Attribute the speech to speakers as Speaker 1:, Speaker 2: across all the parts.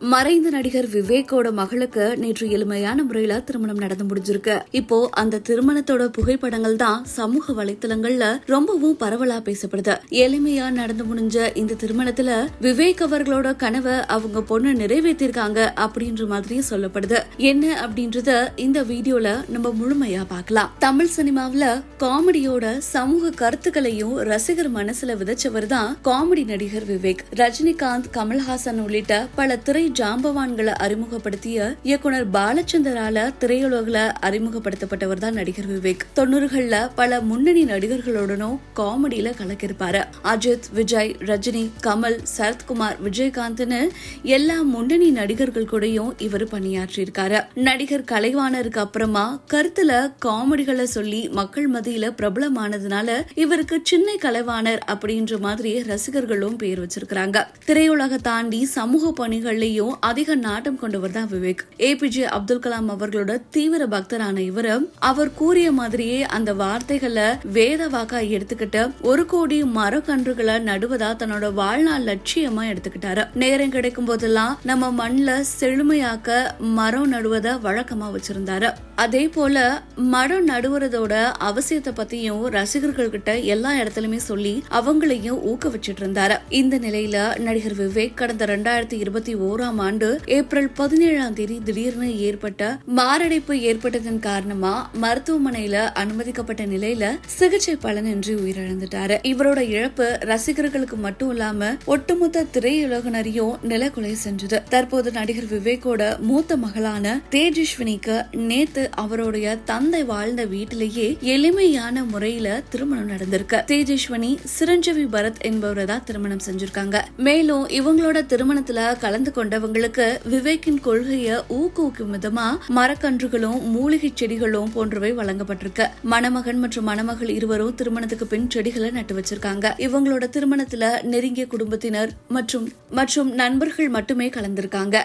Speaker 1: மறைந்த நடிகர் விவேக்கோட மகளுக்கு நேற்று எளிமையான முறையில திருமணம் நடந்து முடிஞ்சிருக்கு. இப்போ அந்த திருமணத்தோட புகைப்படங்கள் தான் சமூக வலைத்தளங்கள்ல ரொம்பவும் பரவலா பேசப்படுது. எளிமையா நடந்து முடிஞ்ச இந்த திருமணத்துல விவேக் அவர்களோட கனவை அவங்க பொண்ணு நிறைவேற்றிருக்காங்க அப்படின்ற மாதிரி சொல்லப்படுது. என்ன அப்படின்றத இந்த வீடியோல நம்ம முழுமையா பார்க்கலாம். தமிழ் சினிமாவில காமெடியோட சமூக கருத்துக்களையும் ரசிகர் மனசுல விதைச்சவர் தான் காமெடி நடிகர் விவேக். ரஜினிகாந்த் கமல்ஹாசன் உள்ளிட்ட பல திரை ஜாம்பவான்களை அறிமுகப்படுத்திய இயக்குனர் பாலச்சந்தரால திரையுலகில் அறிமுகப்படுத்தப்பட்டவர் தான் நடிகர் விவேக். தொண்ணூறுகள்ல பல முன்னணி நடிகர்களுடனும் காமெடியில கலக்கிருப்பாரு அஜித் விஜய் ரஜினி கமல் சரத்குமார் விஜயகாந்த்னு எல்லா முன்னணி நடிகர்கள் கூடயும் இவர் பணியாற்றியிருக்காரு. நடிகர் கலைவாணருக்கு அப்புறமா கருத்துல காமெடிகளை சொல்லி மக்கள் மத்தியில பிரபலமானதுனால இவருக்கு சின்ன கலைவாணர் அப்படின்ற மாதிரி ரசிகர்களும் பேர் வச்சிருக்கிறாங்க. திரையுலக தாண்டி சமூக பணிகள்லயும் அதிக நாட்டம் கொண்டவர் தான் விவேக். ஏபிஜே அப்துல் கலாம் அவர்களோட தீவிர பக்தரான இவர் அவர் கூறிய மாதிரியே அந்த வார்த்தைகளை வேத வாக்கா எடுத்துக்கிட்டு ஒரு கோடி மரக்கன்றுகளை நடுவதா தன்னோட வாழ்நாள் லட்சியமா எடுத்துக்கிட்டாரு. நேரம் கிடைக்கும் போதெல்லாம் நம்ம மண்ணுல செழுமையாக்க மரம் நடுவத வழக்கமா வச்சிருந்தாரு. அதே போல மரம் நடுவுறதோட அவசியத்தை பத்தியும் ரசிகர்கள் கிட்ட எல்லா இடத்துலயுமே சொல்லி அவங்களையும் ஊக்குவிச்சிட்டு இருந்தாரு. இந்த நிலையில நடிகர் விவேக் கடந்த ரெண்டாயிரத்தி இருபத்தி ஓராம் ஆண்டு ஏப்ரல் பதினேழாம் தேதி திடீர்னு ஏற்பட்ட மாரடைப்பு ஏற்பட்டதன் காரணமா மருத்துவமனையில அனுமதிக்கப்பட்ட நிலையில சிகிச்சை பலனின்றி உயிரிழந்துட்டாரு. இவரோட இழப்பு ரசிகர்களுக்கு மட்டும் இல்லாம ஒட்டுமொத்த திரையுலகினரையும் நிலக்குலை செஞ்சது. தற்போது நடிகர் விவேக்கோட மூத்த மகளான தேஜஸ்வினிக்கு நேத்து அவருடைய தந்தை வாழ்ந்த வீட்டிலேயே எளிமையான முறையில திருமணம் நடந்திருக்கு. தேஜஸ்வினி சிரஞ்சீவி பரத் என்பவரை தான் திருமணம் செஞ்சிருக்காங்க. மேலும் இவங்களோட திருமணத்துல கலந்து கொண்ட கொண்டவங்களுக்கு விவேக்கின் கொள்கையை ஊக்குவிக்கும் விதமா மரக்கன்றுகளும் மூலிகை செடிகளும் போன்றவை வழங்கப்பட்டிருக்கு. மணமகன் மற்றும் மணமகள் இருவரும் திருமணத்துக்கு பின் செடிகளை நட்டு வச்சிருக்காங்க. இவங்களோட திருமணத்துல நெருங்கிய குடும்பத்தினர் மற்றும் மற்றும் நண்பர்கள் மட்டுமே கலந்திருக்காங்க.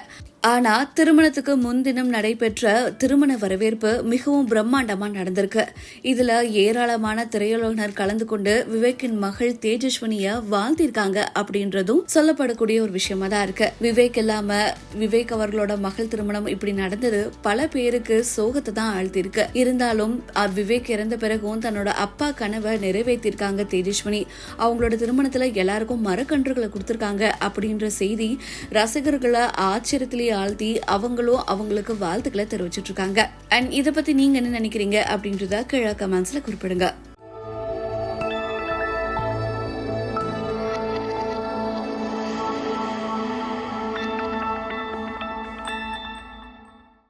Speaker 1: ஆனா திருமணத்துக்கு முன்தினம் நடைபெற்ற திருமண வரவேற்பு மிகவும் பிரம்மாண்டமா நடந்திருக்கு. இதுல ஏராளமான திரையுலகினர் கலந்து கொண்டு விவேக்கின் மகள் தேஜஸ்வனிய வாழ்த்திருக்காங்க அப்படின்றதும் சொல்லப்படக்கூடிய ஒரு விஷயமா தான் இருக்கு. விவேக் இல்லாம விவேக் அவர்களோட மகள் திருமணம் இப்படி நடந்தது பல பேருக்கு சோகத்தை தான் ஆழ்த்திருக்கு இருந்தாலும் விவேக் இறந்த பிறகும் தன்னோட அப்பா கனவை நிறைவேற்றிருக்காங்க தேஜஸ்வனி. அவங்களோட திருமணத்துல எல்லாருக்கும் மரக்கன்றுகளை கொடுத்திருக்காங்க அப்படின்ற செய்தி ரசிகர்களை ஆச்சரியத்திலேயே ஆழ்த்தி அவங்களும் அவங்களுக்கு வாழ்த்துக்களை தெரிவிச்சிட்டு இருக்காங்க. அண்ட் இதை பத்தி நீங்க என்ன நினைக்கிறீங்க அப்படின்றத கீழே கமெண்ட்ஸ்ல குறிப்பிடுங்க.